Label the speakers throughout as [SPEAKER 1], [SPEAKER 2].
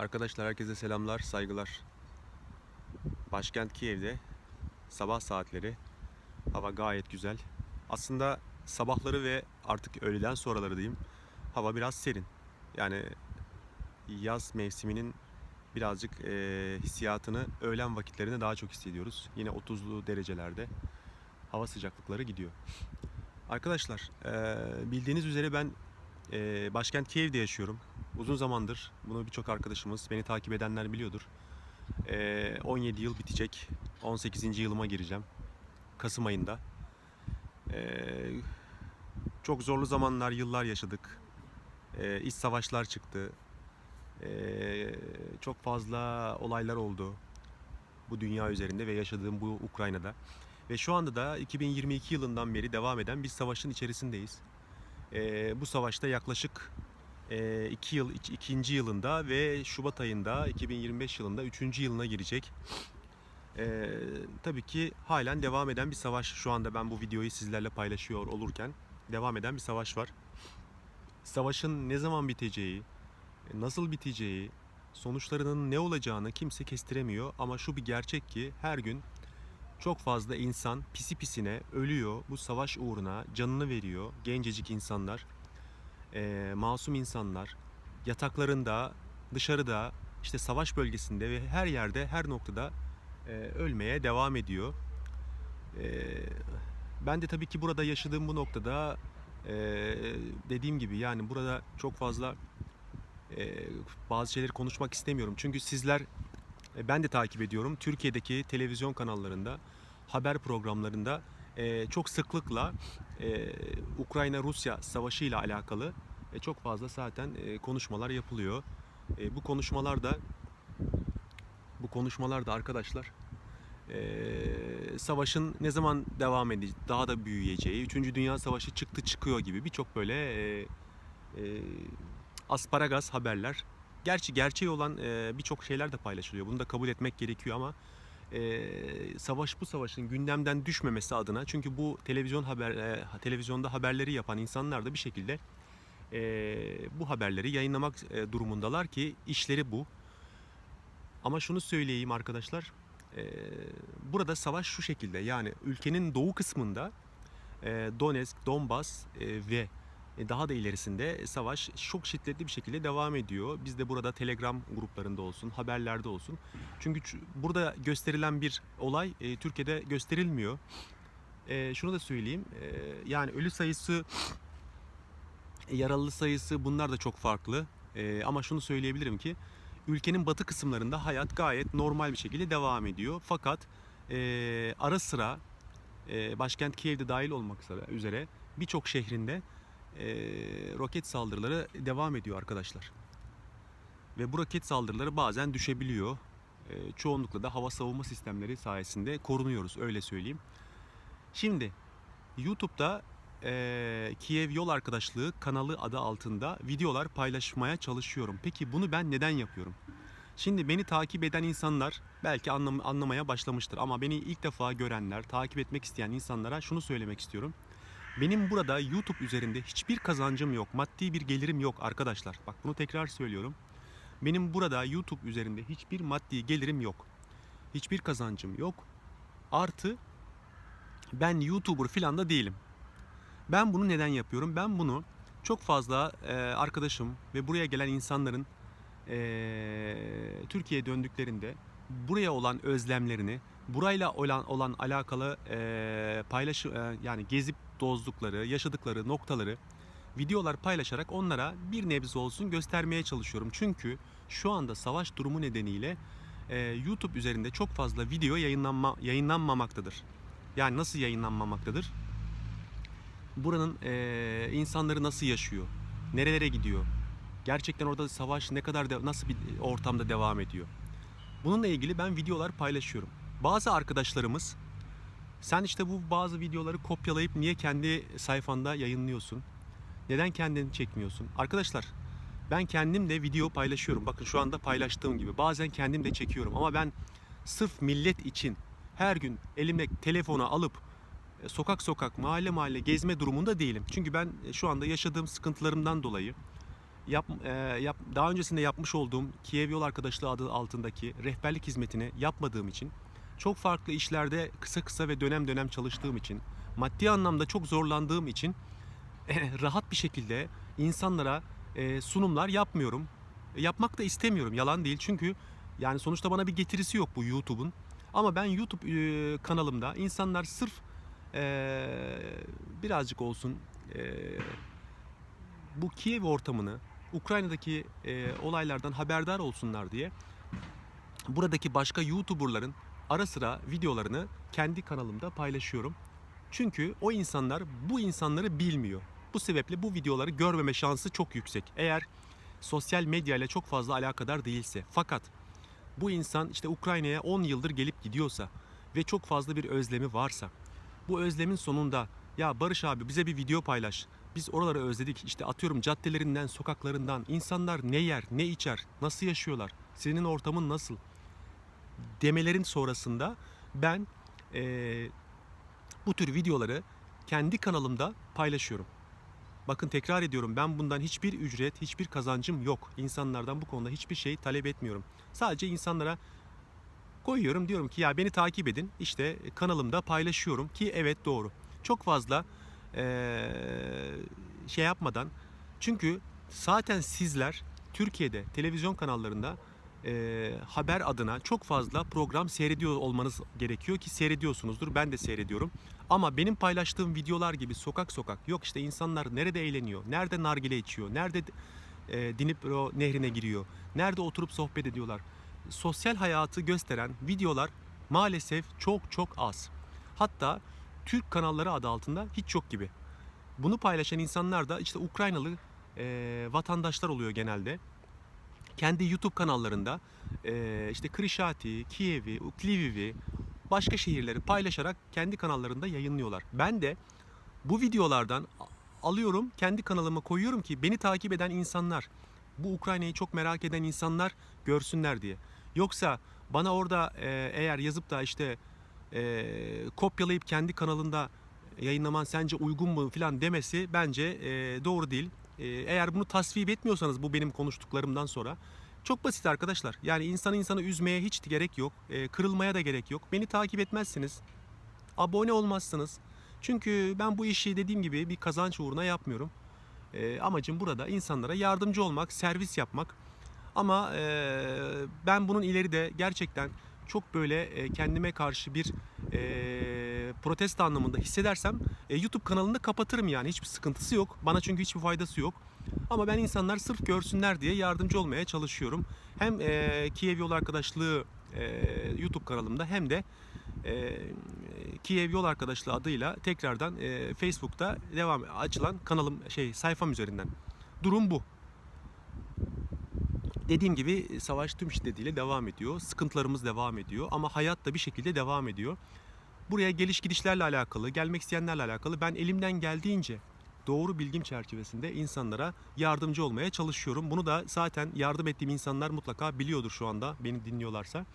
[SPEAKER 1] Arkadaşlar herkese selamlar, saygılar. Başkent Kiev'de sabah saatleri. Hava gayet güzel. Aslında sabahları ve artık öğleden sonraları diyeyim. Hava biraz serin. Yani yaz mevsiminin birazcık eee, hissiyatını öğlen vakitlerinde daha çok hissediyoruz. Yine 30'lu derecelerde hava sıcaklıkları gidiyor. Arkadaşlar eee, bildiğiniz üzere ben eee, başkent Kiev'de yaşıyorum. Uzun zamandır bunu birçok arkadaşımız, beni takip edenler biliyordur. Eee, 17 yıl bitecek. 18. yılıma gireceğim. Kasım ayında. Eee, çok zorlu zamanlar, yıllar yaşadık. Eee iç savaşlar çıktı. Eee, çok fazla olaylar oldu bu dünya üzerinde ve yaşadığım bu Ukrayna'da. Ve şu anda da 2022 yılından beri devam eden bir savaşın içerisindeyiz. Eee, bu savaşta yaklaşık 2 yıl iç- ikinci yılında ve Şubat ayında 2025 yılında 3. yılına girecek. Ee, tabii ki halen devam eden bir savaş. Şu anda ben bu videoyu sizlerle paylaşıyor olurken devam eden bir savaş var. Savaşın ne zaman biteceği, nasıl biteceği, sonuçlarının ne olacağını kimse kestiremiyor ama şu bir gerçek ki her gün çok fazla insan pisi pisine ölüyor. Bu savaş uğruna canını veriyor. Gencecik insanlar e, masum insanlar yataklarında, dışarıda, işte savaş bölgesinde ve her yerde, her noktada e, ölmeye devam ediyor. E, ben de tabii ki burada yaşadığım bu noktada e, dediğim gibi yani burada çok fazla e, bazı şeyleri konuşmak istemiyorum. Çünkü sizler, e, ben de takip ediyorum. Türkiye'deki televizyon kanallarında, haber programlarında e, çok sıklıkla e, Ukrayna-Rusya savaşı ile alakalı e, çok fazla zaten e, konuşmalar yapılıyor. E, bu konuşmalarda bu konuşmalarda arkadaşlar e, savaşın ne zaman devam edeceği, daha da büyüyeceği, 3. Dünya Savaşı çıktı çıkıyor gibi birçok böyle e, e, asparagas haberler. Gerçi gerçeği olan e, birçok şeyler de paylaşılıyor. Bunu da kabul etmek gerekiyor ama e, savaş bu savaşın gündemden düşmemesi adına çünkü bu televizyon haber e, televizyonda haberleri yapan insanlar da bir şekilde e, bu haberleri yayınlamak e, durumundalar ki işleri bu. Ama şunu söyleyeyim arkadaşlar. e, burada savaş şu şekilde yani ülkenin doğu kısmında e, Donetsk, Donbas e, ve daha da ilerisinde savaş çok şiddetli bir şekilde devam ediyor. Biz de burada Telegram gruplarında olsun, haberlerde olsun. Çünkü burada gösterilen bir olay e, Türkiye'de gösterilmiyor. E, şunu da söyleyeyim. e, yani ölü sayısı, e, yaralı sayısı bunlar da çok farklı. E, ama şunu söyleyebilirim ki ülkenin batı kısımlarında hayat gayet normal bir şekilde devam ediyor. Fakat e, ara sıra e, başkent Kiev'de dahil olmak üzere birçok şehrinde e, roket saldırıları devam ediyor arkadaşlar. Ve bu roket saldırıları bazen düşebiliyor. E, çoğunlukla da hava savunma sistemleri sayesinde korunuyoruz öyle söyleyeyim. Şimdi YouTube'da e, Kiev Yol Arkadaşlığı kanalı adı altında videolar paylaşmaya çalışıyorum. Peki bunu ben neden yapıyorum? Şimdi beni takip eden insanlar belki anlam- anlamaya başlamıştır ama beni ilk defa görenler, takip etmek isteyen insanlara şunu söylemek istiyorum. Benim burada YouTube üzerinde hiçbir kazancım yok, maddi bir gelirim yok arkadaşlar. Bak bunu tekrar söylüyorum. Benim burada YouTube üzerinde hiçbir maddi gelirim yok. Hiçbir kazancım yok. Artı ben YouTuber filan da değilim. Ben bunu neden yapıyorum? Ben bunu çok fazla e, arkadaşım ve buraya gelen insanların e, Türkiye'ye döndüklerinde buraya olan özlemlerini, burayla olan olan alakalı e, paylaşı e, yani gezip dozdukları, yaşadıkları noktaları videolar paylaşarak onlara bir nebze olsun göstermeye çalışıyorum. Çünkü şu anda savaş durumu nedeniyle e, YouTube üzerinde çok fazla video yayınlanma yayınlanmamaktadır. Yani nasıl yayınlanmamaktadır? Buranın e, insanları nasıl yaşıyor? Nerelere gidiyor? Gerçekten orada savaş ne kadar de, nasıl bir ortamda devam ediyor? Bununla ilgili ben videolar paylaşıyorum. Bazı arkadaşlarımız sen işte bu bazı videoları kopyalayıp niye kendi sayfanda yayınlıyorsun? Neden kendini çekmiyorsun? Arkadaşlar ben kendim de video paylaşıyorum. Bakın şu anda paylaştığım gibi. Bazen kendim de çekiyorum ama ben sırf millet için her gün elimde telefonu alıp e, sokak sokak, mahalle mahalle gezme durumunda değilim. Çünkü ben e, şu anda yaşadığım sıkıntılarımdan dolayı yap, e, yap, daha öncesinde yapmış olduğum Kiev Yol Arkadaşlığı adı altındaki rehberlik hizmetini yapmadığım için, çok farklı işlerde kısa kısa ve dönem dönem çalıştığım için, maddi anlamda çok zorlandığım için rahat bir şekilde insanlara e, sunumlar yapmıyorum. Yapmak da istemiyorum. Yalan değil. Çünkü yani sonuçta bana bir getirisi yok bu YouTube'un. Ama ben YouTube e, kanalımda insanlar sırf birazcık olsun bu Kiev ortamını, Ukrayna'daki olaylardan haberdar olsunlar diye buradaki başka YouTuber'ların ara sıra videolarını kendi kanalımda paylaşıyorum. Çünkü o insanlar bu insanları bilmiyor. Bu sebeple bu videoları görmeme şansı çok yüksek. Eğer sosyal medya ile çok fazla alakadar değilse. Fakat bu insan işte Ukrayna'ya 10 yıldır gelip gidiyorsa ve çok fazla bir özlemi varsa bu özlemin sonunda ya Barış abi bize bir video paylaş. Biz oraları özledik. İşte atıyorum caddelerinden, sokaklarından insanlar ne yer, ne içer, nasıl yaşıyorlar, senin ortamın nasıl demelerin sonrasında ben eee, bu tür videoları kendi kanalımda paylaşıyorum. Bakın tekrar ediyorum ben bundan hiçbir ücret, hiçbir kazancım yok. İnsanlardan bu konuda hiçbir şey talep etmiyorum. Sadece insanlara koyuyorum diyorum ki ya beni takip edin. İşte kanalımda paylaşıyorum ki evet doğru. Çok fazla eee, şey yapmadan çünkü zaten sizler Türkiye'de televizyon kanallarında eee, haber adına çok fazla program seyrediyor olmanız gerekiyor ki seyrediyorsunuzdur. Ben de seyrediyorum. Ama benim paylaştığım videolar gibi sokak sokak yok işte insanlar nerede eğleniyor, nerede nargile içiyor, nerede e, Dnipro nehrine giriyor, nerede oturup sohbet ediyorlar. Sosyal hayatı gösteren videolar maalesef çok çok az. Hatta Türk kanalları adı altında hiç yok gibi. Bunu paylaşan insanlar da işte Ukraynalı e, vatandaşlar oluyor genelde. Kendi YouTube kanallarında e, işte Krishati, Kiev'i, Lviv'i, başka şehirleri paylaşarak kendi kanallarında yayınlıyorlar. Ben de bu videolardan alıyorum, kendi kanalıma koyuyorum ki beni takip eden insanlar, bu Ukrayna'yı çok merak eden insanlar görsünler diye. Yoksa bana orada e, eğer yazıp da işte e, kopyalayıp kendi kanalında yayınlaman sence uygun mu falan demesi bence e, doğru değil. E, eğer bunu tasvip etmiyorsanız bu benim konuştuklarımdan sonra çok basit arkadaşlar. Yani insanı insanı üzmeye hiç gerek yok. E, kırılmaya da gerek yok. Beni takip etmezsiniz. Abone olmazsınız. Çünkü ben bu işi dediğim gibi bir kazanç uğruna yapmıyorum. E, amacım burada insanlara yardımcı olmak, servis yapmak. Ama e, ben bunun ileride gerçekten çok böyle e, kendime karşı bir e, protesto anlamında hissedersem e, YouTube kanalını kapatırım yani hiçbir sıkıntısı yok. Bana çünkü hiçbir faydası yok. Ama ben insanlar sırf görsünler diye yardımcı olmaya çalışıyorum. Hem e, Kiev Yol Arkadaşlığı e, YouTube kanalımda hem de e, Kiev Yol Arkadaşlığı adıyla tekrardan e, Facebook'ta devam açılan kanalım şey sayfam üzerinden. Durum bu. Dediğim gibi savaş tüm şiddetiyle devam ediyor. Sıkıntılarımız devam ediyor ama hayat da bir şekilde devam ediyor. Buraya geliş gidişlerle alakalı, gelmek isteyenlerle alakalı ben elimden geldiğince doğru bilgim çerçevesinde insanlara yardımcı olmaya çalışıyorum. Bunu da zaten yardım ettiğim insanlar mutlaka biliyordur şu anda beni dinliyorlarsa.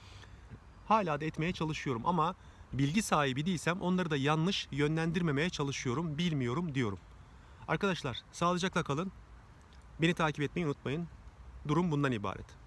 [SPEAKER 1] Hala da etmeye çalışıyorum ama bilgi sahibi değilsem onları da yanlış yönlendirmemeye çalışıyorum. Bilmiyorum diyorum. Arkadaşlar sağlıcakla kalın. Beni takip etmeyi unutmayın. Durum bundan ibaret.